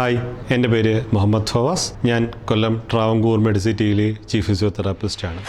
Hi എന്റെ പേര് മുഹമ്മദ് ഫവാസ്. ഞാൻ കൊല്ലം ട്രാവങ്കൂർ മെഡിസിറ്റിയിലെ ചീഫ് ഫിസിയോതെറാപ്പിസ്റ്റാണ്.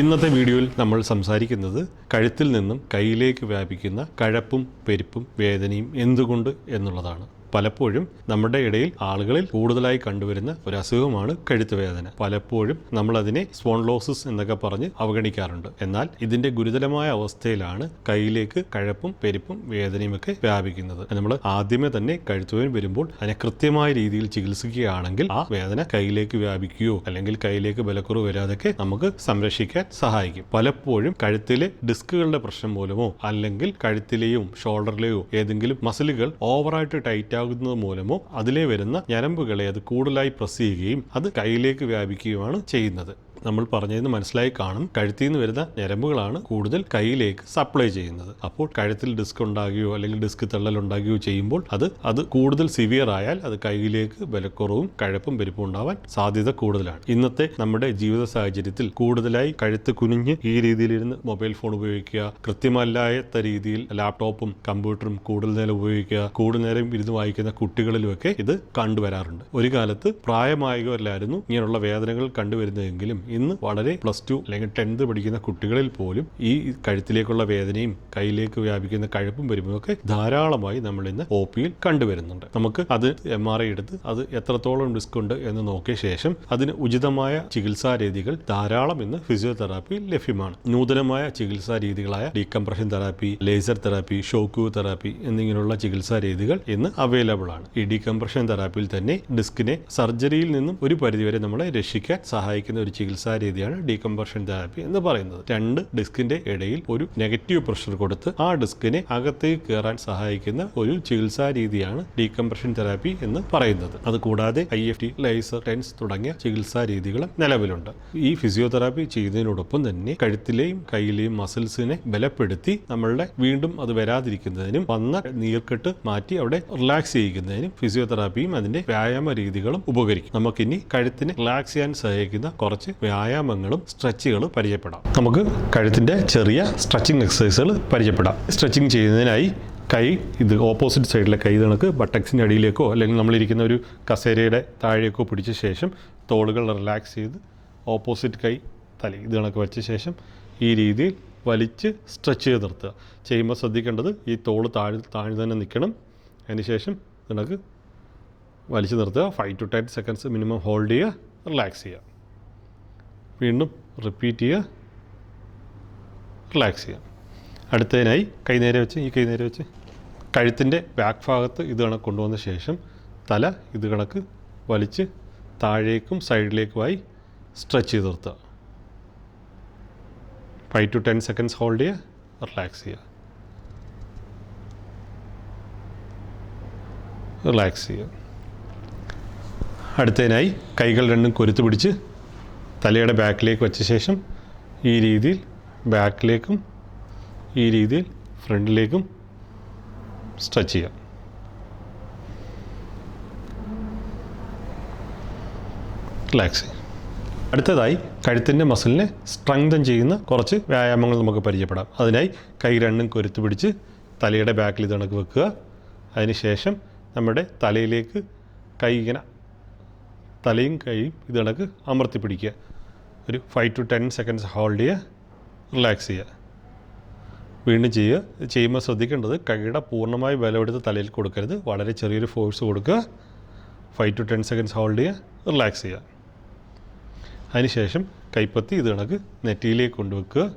ഇന്നത്തെ വീഡിയോയിൽ നമ്മൾ സംസാരിക്കുന്നത് കഴുത്തിൽ നിന്നും കയ്യിലേക്ക് വ്യാപിക്കുന്ന കഴപ്പും പെരുപ്പും വേദനയും എന്തുകൊണ്ട് എന്നുള്ളതാണ്. പലപ്പോഴും നമ്മുടെ ഇടയിൽ ആളുകളിൽ കൂടുതലായി കണ്ടുവരുന്ന ഒരു അസുഖമാണ് കഴുത്ത് വേദന പലപ്പോഴും നമ്മൾ അതിനെ സ്പോൺലോസിസ് എന്നൊക്കെ പറഞ്ഞ് അവഗണിക്കാറുണ്ട്. എന്നാൽ ഇതിന്റെ ഗുരുതരമായ അവസ്ഥയിലാണ് കയ്യിലേക്ക് കഴപ്പും പെരുപ്പും വേദനയും ഒക്കെ വ്യാപിക്കുന്നത്. നമ്മൾ ആദ്യമേ തന്നെ കഴുത്തുവേദന വരുമ്പോൾ അതിനെ കൃത്യമായ രീതിയിൽ ചികിത്സിക്കുകയാണെങ്കിൽ ആ വേദന കയ്യിലേക്ക് വ്യാപിക്കുകയോ അല്ലെങ്കിൽ കയ്യിലേക്ക് ബലക്കുറവ് വരാതൊക്കെ നമുക്ക് സംരക്ഷിക്കാൻ സഹായിക്കും. പലപ്പോഴും കഴുത്തിലെ ഡിസ്കുകളുടെ പ്രശ്നം മൂലമോ അല്ലെങ്കിൽ കഴുത്തിലെയും ഷോൾഡറിലെയോ ഏതെങ്കിലും മസിലുകൾ ഓവറായിട്ട് ടൈറ്റ് ആകുന്നത് മൂലമോ അതിലെ വരുന്ന ഞരമ്പുകളെ അത് കൂടുതലായി പ്രസ് ചെയ്യുകയും അത് കയ്യിലേക്ക് വ്യാപിക്കുകയുമാണ് ചെയ്യുന്നത്. നമ്മൾ പറഞ്ഞതെന്ന് മനസ്സിലായി കാണും. കഴുത്തിൽ നിന്ന് വരുന്ന ഞരമ്പുകളാണ് കൂടുതൽ കയ്യിലേക്ക് സപ്ലൈ ചെയ്യുന്നത്. അപ്പോൾ കഴുത്തിൽ ഡിസ്ക് ഉണ്ടാകുകയോ അല്ലെങ്കിൽ ഡിസ്ക് തള്ളൽ ഉണ്ടാകുകയോ ചെയ്യുമ്പോൾ അത് അത് കൂടുതൽ സിവിയർ ആയാൽ അത് കയ്യിലേക്ക് ബലക്കുറവും കഴപ്പും പെരുപ്പും ഉണ്ടാവാൻ സാധ്യത കൂടുതലാണ്. ഇന്നത്തെ നമ്മുടെ ജീവിത സാഹചര്യത്തിൽ കൂടുതലായി കഴുത്ത് കുനിഞ്ഞ് ഈ രീതിയിലിരുന്ന് മൊബൈൽ ഫോൺ ഉപയോഗിക്കുക കൃത്യമല്ലാത്ത രീതിയിൽ ലാപ്ടോപ്പും കമ്പ്യൂട്ടറും കൂടുതൽ നേരം ഉപയോഗിക്കുക കൂടുതൽ നേരം ഇരുന്ന് വായിക്കുന്ന കുട്ടികളിലുമൊക്കെ ഇത് കണ്ടുവരാറുണ്ട്. ഒരു കാലത്ത് പ്രായമായവരിലായിരുന്നു ഇങ്ങനെയുള്ള വേദനകൾ കണ്ടുവരുന്നതെങ്കിലും ഇന്ന് വളരെ പ്ലസ് ടു അല്ലെങ്കിൽ ടെൻത്ത് പഠിക്കുന്ന കുട്ടികളിൽ പോലും ഈ കഴുത്തിലേക്കുള്ള വേദനയും കയ്യിലേക്ക് വ്യാപിക്കുന്ന കഴുപ്പും വരുമ്പോഴൊക്കെ ധാരാളമായി നമ്മൾ ഇന്ന് ഒ പിയിൽ കണ്ടുവരുന്നുണ്ട്. നമുക്ക് അത് എം ആർ ഐ എടുത്ത് അത് എത്രത്തോളം റിസ്ക് ഉണ്ട് എന്ന് നോക്കിയ ശേഷം അതിന് ഉചിതമായ ചികിത്സാ രീതികൾ ധാരാളം ഇന്ന് ഫിസിയോതെറാപ്പി ലഭ്യമാണ്. നൂതനമായ ചികിത്സാ രീതികളായ decompression therapy laser therapy shock therapy എന്നിങ്ങനെയുള്ള ചികിത്സാ രീതികൾ ഇന്ന് അവൈലബിൾ ആണ്. ഈ ഡീകംപ്രഷൻ തെറാപ്പിയിൽ തന്നെ ഡിസ്കിനെ സർജറിയിൽ നിന്നും ഒരു പരിധിവരെ നമ്മളെ രക്ഷിക്കാൻ സഹായിക്കുന്ന ഒരു ചികിത്സാ രീതിയാണ് ഡീകംപ്രഷൻ തെറാപ്പി എന്ന് പറയുന്നത്. രണ്ട് ഡിസ്കിന്റെ ഇടയിൽ ഒരു നെഗറ്റീവ് പ്രഷർ കൊടുത്ത് ആ ഡിസ്കിനെ അകത്തേക്ക് കയറാൻ സഹായിക്കുന്ന ഒരു ചികിത്സാ രീതിയാണ് ഡീകംപ്രഷൻ തെറാപ്പി എന്ന് പറയുന്നത്. അത് കൂടാതെ I F T laser TENS തുടങ്ങിയ ചികിത്സാ രീതികളും നിലവിലുണ്ട്. ഈ ഫിസിയോതെറാപ്പി ചെയ്യുന്നതിനോടൊപ്പം തന്നെ കഴുത്തിലെയും കയ്യിലെയും മസിൽസിനെ ബലപ്പെടുത്തി നമ്മളുടെ വീണ്ടും അത് വരാതിരിക്കുന്നതിനും വന്ന നീർക്കെട്ട് മാറ്റി അവിടെ റിലാക്സ് ചെയ്യിക്കുന്നതിനും ഫിസിയോതെറാപ്പിയും അതിന്റെ വ്യായാമ രീതികളും ഉപകരിക്കും. നമുക്കിനി കഴുത്തിനെ റിലാക്സ് ചെയ്യാൻ സഹായിക്കുന്ന കുറച്ച് വ്യായാമങ്ങളും സ്ട്രെച്ചുകളും പരിചയപ്പെടാം. നമുക്ക് കഴുത്തിന്റെ ചെറിയ സ്ട്രെച്ചിങ് എക്സസൈസുകൾ പരിചയപ്പെടാം. സ്ട്രെച്ചിങ് ചെയ്യുന്നതിനായി കൈ ഇത് ഓപ്പോസിറ്റ് സൈഡിലെ കൈ കണക്ക് ബട്ടക്സിന്റെ അടിയിലേക്കോ അല്ലെങ്കിൽ നമ്മളിരിക്കുന്ന ഒരു കസേരയുടെ താഴേക്കോ പിടിച്ച ശേഷം തോളുകൾ റിലാക്സ് ചെയ്ത് ഓപ്പോസിറ്റ് കൈ തലി ഇത് കണക്ക് വെച്ച ശേഷം ഈ രീതിയിൽ വലിച്ച് സ്ട്രെച്ച് ചെയ്ത് നിർത്തുക. ചെയ്യുമ്പോൾ ശ്രദ്ധിക്കേണ്ടത് ഈ തോൾ താഴ് താഴ്ന്നു തന്നെ നിൽക്കണം. അതിന് ശേഷം ഇതിനക്ക് വലിച്ചു നിർത്തുക. Five to ten seconds minimum hold ചെയ്യുക. റിലാക്സ് ചെയ്യുക. വീണ്ടും റിപ്പീറ്റ് ചെയ്യുക. റിലാക്സ് ചെയ്യുക. അടുത്തതിനായി കൈ നേരെ വെച്ച് ഈ കൈ നേരെ വെച്ച്. കഴുത്തിന്റെ ബാക്ക് ഭാഗത്ത് ഇത് കണക്ക് കൊണ്ടുവന്ന ശേഷം തല ഇത് കണക്ക് വലിച്ച് താഴേക്കും സൈഡിലേക്കുമായി സ്ട്രെച്ച് ചെയ്ത് നിർത്തുക. Five to ten seconds hold ചെയ്യുക. റിലാക്സ് ചെയ്യുക. റിലാക്സ് ചെയ്യുക. അടുത്തതിനായി കൈകൾ രണ്ടും കൊരുത്ത് പിടിച്ച് തലയുടെ ബാക്കിലേക്ക് വെച്ച ശേഷം ഈ രീതിയിൽ ബാക്കിലേക്കും ഈ രീതിയിൽ ഫ്രണ്ടിലേക്കും സ്ട്രെച്ച് ചെയ്യാം റിലാക്സ് അടുത്തതായി കഴുത്തിന്റെ മസിലിനെ സ്ട്രെങ്തൻ ചെയ്യുന്ന കുറച്ച് വ്യായാമങ്ങൾ നമുക്ക് പരിചയപ്പെടാം. അതിനായി കൈ രണ്ടും കൊരുത്ത് പിടിച്ച് തലയുടെ ബാക്കിൽ ഇതണക്ക് വെക്കുക. അതിനുശേഷം നമ്മുടെ തലയിലേക്ക് കൈ ഇങ്ങനെ തലയും കൈയും ഇതണക്ക് അമർത്തി പിടിക്കുക. ഒരു five to ten seconds hold ചെയ്യുക റിലാക്സ് ചെയ്യുക. വീണ്ടും ചെയ്യുക. ചെയ്യുമ്പോൾ ശ്രദ്ധിക്കേണ്ടത് കൈയുടെ പൂർണമായി ബലമെടുത്ത് തലയിൽ കൊടുക്കരുത്. വളരെ ചെറിയൊരു ഫോഴ്സ് കൊടുക്കുക. Five to ten seconds hold ചെയ്യുക റിലാക്സ് ചെയ്യുക. അതിനുശേഷം കൈപ്പത്തി ഇത് കണക്ക് നെറ്റിയിലേക്ക് കൊണ്ടുവെക്കുക.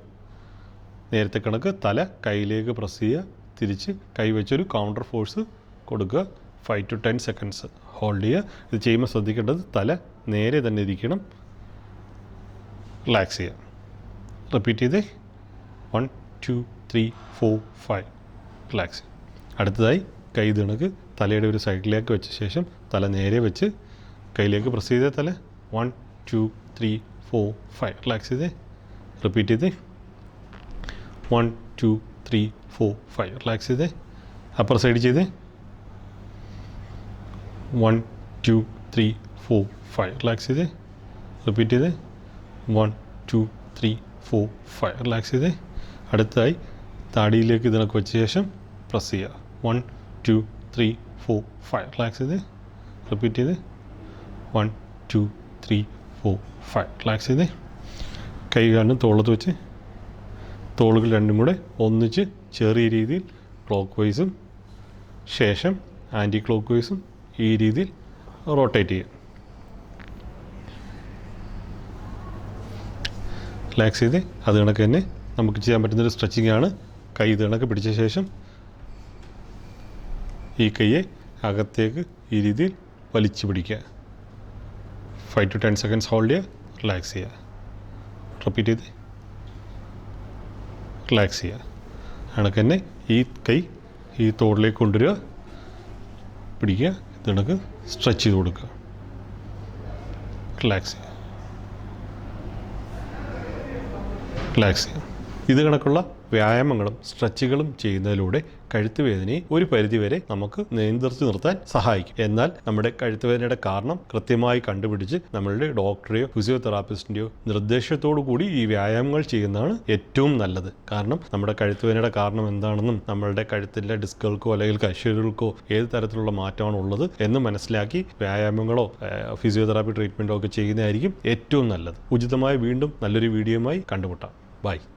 നേരത്തെ കണക്ക് തല കൈയിലേക്ക് പ്രസ് ചെയ്യുക. തിരിച്ച് കൈ വെച്ചൊരു കൗണ്ടർ ഫോഴ്സ് കൊടുക്കുക. Five to ten seconds hold ചെയ്യുക. ഇത് ചെയ്യുമ്പോൾ ശ്രദ്ധിക്കേണ്ടത് തല നേരെ തന്നെ ഇരിക്കണം. റിലാക്സ് ചെയ്യുക റിപ്പീറ്റ് ചെയ്തേ one two three four five relax അടുത്തതായി കൈ ഇത് തലയുടെ ഒരു സൈഡിലേക്ക് വെച്ച ശേഷം തല നേരെ വെച്ച് കയ്യിലേക്ക് പ്രസ് ചെയ്തേ തല. One two three four five relax ചെയ്തേ. റിപ്പീറ്റ് ചെയ്തേ. One two three four five relax ചെയ്തേ. അപ്പർ സൈഡ് ചെയ്തേ. One two three four five relax ചെയ്തേ. റിപ്പീറ്റ് ചെയ്തേ. One two three four five relax ചെയ്തേ. അടുത്തായി താടിയിലേക്ക് ഇതിനൊക്കെ വെച്ച ശേഷം പ്രസ് ചെയ്യുക. One two three four five relax ചെയ്ത്. റിപ്പീറ്റ് ചെയ്ത്. One two three four five relax ചെയ്ത്. കൈ കാലിന് തോളത്ത് വെച്ച് തോളുകൾ രണ്ടും കൂടെ ഒന്നിച്ച് ചെറിയ രീതിയിൽ ക്ലോക്ക് വൈസും ശേഷം ആന്റി ക്ലോക്ക് വൈസും ഈ രീതിയിൽ റൊട്ടേറ്റ് ചെയ്യുക. റിലാക്സ് ചെയ്ത് അത് കണക്ക് തന്നെ നമുക്ക് ചെയ്യാൻ പറ്റുന്നൊരു സ്ട്രെച്ചിങ് ആണ്. കൈ ഇത് കണക്ക് പിടിച്ച ശേഷം ഈ കൈയെ അകത്തേക്ക് ഈ രീതിയിൽ വലിച്ചു പിടിക്കുക. Five to ten seconds hold ചെയ്യുക. റിലാക്സ് ചെയ്യുക. റിപ്പീറ്റ് ചെയ്ത് റിലാക്സ് ചെയ്യുക. കണക്ക് തന്നെ ഈ കൈ ഈ തോളിലേക്ക് കൊണ്ടുവരിക. പിടിക്കുക. ഇത് കണക്ക് സ്ട്രെച്ച് ചെയ്ത് കൊടുക്കുക. റിലാക്സ് ചെയ്യുക. റിലാക്സ് ചെയ്യുക ഇത് കണക്കുള്ള വ്യായാമങ്ങളും സ്ട്രെച്ചുകളും ചെയ്യുന്നതിലൂടെ കഴുത്ത് വേദനയെ ഒരു പരിധിവരെ നമുക്ക് നിയന്ത്രിച്ചു നിർത്താൻ സഹായിക്കും. എന്നാൽ നമ്മുടെ കഴുത്ത് വേദനയുടെ കാരണം കൃത്യമായി കണ്ടുപിടിച്ച് നമ്മളുടെ ഡോക്ടറെയോ ഫിസിയോതെറാപ്പിസ്റ്റിന്റെയോ നിർദ്ദേശത്തോടു കൂടി ഈ വ്യായാമങ്ങൾ ചെയ്യുന്നതാണ് ഏറ്റവും നല്ലത്. കാരണം നമ്മുടെ കഴുത്ത് വേദനയുടെ കാരണം എന്താണെന്നും നമ്മളുടെ കഴുത്തിലെ ഡിസ്കുകൾക്കോ അല്ലെങ്കിൽ കശുകൾക്കോ ഏത് തരത്തിലുള്ള മാറ്റമാണ് ഉള്ളത് എന്ന് മനസ്സിലാക്കി വ്യായാമങ്ങളോ ഫിസിയോതെറാപ്പി ട്രീറ്റ്മെന്റോ ഒക്കെ ചെയ്യുന്നതായിരിക്കും ഏറ്റവും നല്ലത്. ഉചിതമായി വീണ്ടും നല്ലൊരു വീഡിയോയുമായി കണ്ടുമുട്ടാം. Bye.